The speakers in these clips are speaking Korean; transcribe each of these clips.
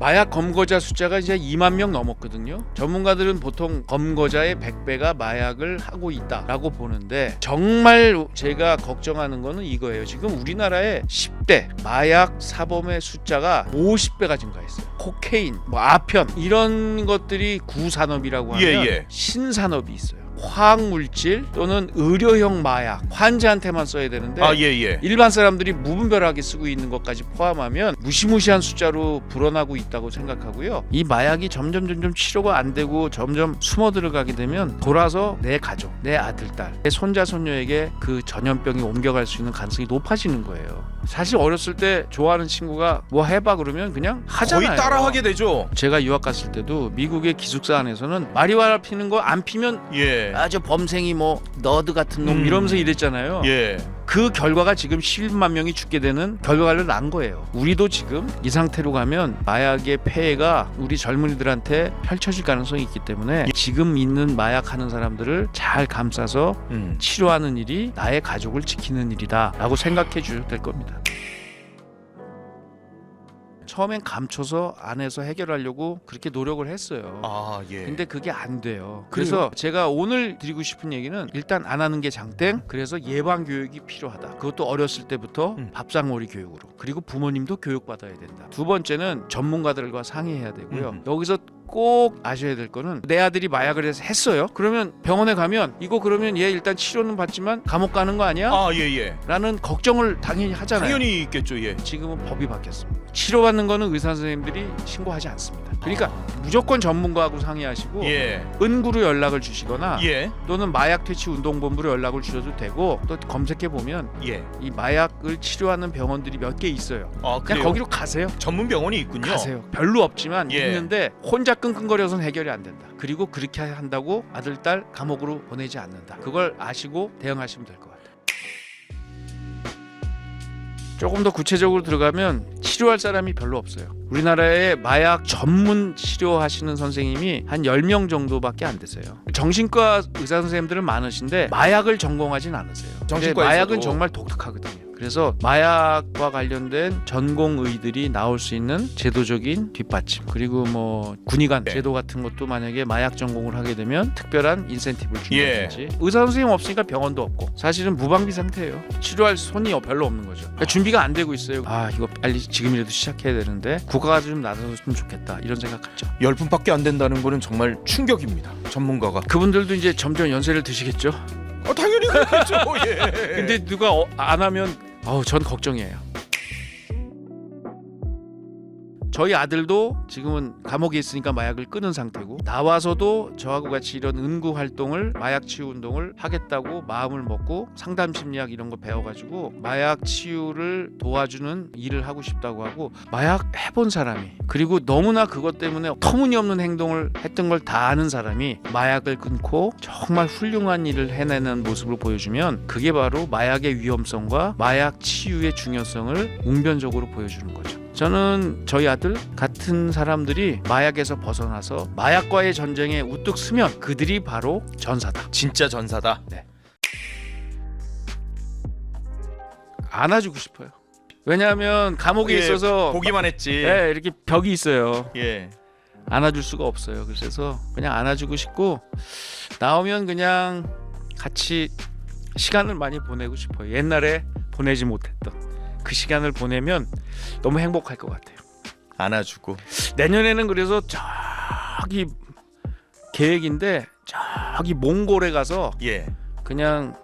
마약 검거자 숫자가 이제 2만 명 넘었거든요. 전문가들은 보통 검거자의 100배가 마약을 하고 있다라고 보는데 정말 제가 걱정하는 거는 이거예요. 지금 우리나라의 10대 마약 사범의 숫자가 50배가 증가했어요. 코케인, 뭐 아편 이런 것들이 구산업이라고 하면 예, 예. 신산업이 있어요. 화학 물질 또는 의료형 마약 환자한테만 써야 되는데 아, 예, 예. 일반 사람들이 무분별하게 쓰고 있는 것까지 포함하면 무시무시한 숫자로 불어나고 있다고 생각하고요. 이 마약이 점점 점점 치료가 안 되고 점점 숨어 들어가게 되면 돌아서 내 가족, 내 아들, 딸, 내 손자, 손녀에게 그 전염병이 옮겨갈 수 있는 가능성이 높아지는 거예요. 사실 어렸을 때 좋아하는 친구가 뭐 해봐 그러면 그냥 하잖아요. 거의 따라하게 되죠. 제가 유학 갔을 때도 미국의 기숙사 안에서는 마리화나 피는 거 안 피면 예. 아저 범생이 뭐 너드 같은 놈 음. 이러면서 이랬잖아요. 예. 그 결과가 지금 11만 명이 죽게 되는 결과를 난 거예요. 우리도 지금 이 상태로 가면 마약의 폐해가 우리 젊은이들한테 펼쳐질 가능성이 있기 때문에 지금 있는 마약하는 사람들을 잘 감싸서 음. 치료하는 일이 나의 가족을 지키는 일이다라고 생각해 줘야 될 겁니다. 처음엔 감춰서 안에서 해결하려고 그렇게 노력을 했어요. 아, 예. 근데 그게 안 돼요. 그래서 제가 오늘 드리고 싶은 얘기는 일단 안 하는 게 장땡. 그래서 예방 교육이 필요하다. 그것도 어렸을 때부터 음. 밥상머리 교육으로. 그리고 부모님도 교육 받아야 된다. 두 번째는 전문가들과 상의해야 되고요. 음. 여기서 꼭 아셔야 될 거는 내 아들이 마약을 해서 했어요. 그러면 병원에 가면 이거 그러면 얘 일단 치료는 받지만 감옥 가는 거 아니야? 아, 예, 예. 라는 걱정을 당연히 하잖아요. 당연히 있겠죠. 예. 지금은 법이 바뀌었습니다. 치료받는 거는 의사 선생님들이 신고하지 않습니다. 그러니까 무조건 전문가하고 상의하시고 아. 예. 은구로 연락을 주시거나 예. 또는 마약 퇴치 운동본부로 연락을 주셔도 되고 또 검색해 보면 예. 이 마약을 치료하는 병원들이 몇 개 있어요. 아, 그냥 그래요? 거기로 가세요. 전문 병원이 있군요. 가세요. 별로 없지만 예. 있는데 혼자 끙끙거려서는 해결이 안 된다. 그리고 그렇게 한다고 아들 딸 감옥으로 보내지 않는다. 그걸 아시고 대응하시면 될것 같아요. 조금 더 구체적으로 들어가면 치료할 사람이 별로 없어요. 우리나라에 마약 전문 치료하시는 선생님이 한 10명 정도밖에 안 되세요. 정신과 의사 선생님들은 많으신데 마약을 전공하진 않으세요. 정신과에서도. 마약은 정말 독특하거든요. 그래서 마약과 관련된 전공의들이 나올 수 있는 제도적인 뒷받침 그리고 뭐 군의관 네. 제도 같은 것도 만약에 마약 전공을 하게 되면 특별한 인센티브를 예. 준다든지 의사 선생님 없으니까 병원도 없고 사실은 무방비 상태예요. 치료할 손이 별로 없는 거죠. 그러니까 준비가 안 되고 있어요. 아 이거 빨리 지금이라도 시작해야 되는데 국가가 좀 나서줬으면 좋겠다 이런 생각하죠. 열 분밖에 안 된다는 거는 정말 충격입니다. 전문가가. 그분들도 이제 점점 연세를 드시겠죠. 아, 당연히 그렇겠죠. 예. 근데 누가 어, 안 하면 아우 전 걱정이에요. 저희 아들도 지금은 감옥에 있으니까 마약을 끊은 상태고 나와서도 저하고 같이 이런 은구 활동을 마약 치유 운동을 하겠다고 마음을 먹고 상담 심리학 이런 거 배워가지고 마약 치유를 도와주는 일을 하고 싶다고 하고 마약 해본 사람이 그리고 너무나 그것 때문에 터무니없는 행동을 했던 걸 다 아는 사람이 마약을 끊고 정말 훌륭한 일을 해내는 모습을 보여주면 그게 바로 마약의 위험성과 마약 치유의 중요성을 웅변적으로 보여주는 거죠. 저는 저희 아들 같은 사람들이 마약에서 벗어나서 마약과의 전쟁에 우뚝 서면 그들이 바로 전사다. 진짜 전사다. 안아주고 싶어요. 왜냐하면 감옥에 예, 있어서 보기만 했지. 예, 이렇게 벽이 있어요. 예. 안아줄 수가 없어요. 그래서 그냥 안아주고 싶고 나오면 그냥 같이 시간을 많이 보내고 싶어요. 옛날에 보내지 못했던 그 시간을 보내면 너무 행복할 것 같아요. 안아주고. 내년에는 그래서 저기 계획인데 저기 몽골에 가서 예. 그냥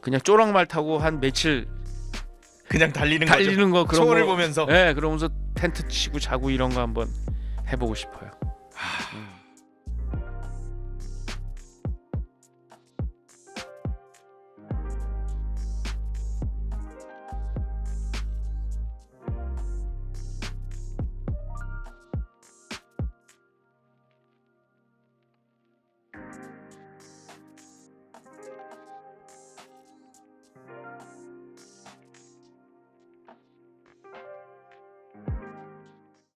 그냥 쪼랑말 타고 한 며칠 그냥 달리는 거죠. 달리는 거 그런 초원을 거 보면서. 네, 그러면서 텐트 치고 자고 이런 거 한번 해보고 싶어요. 음.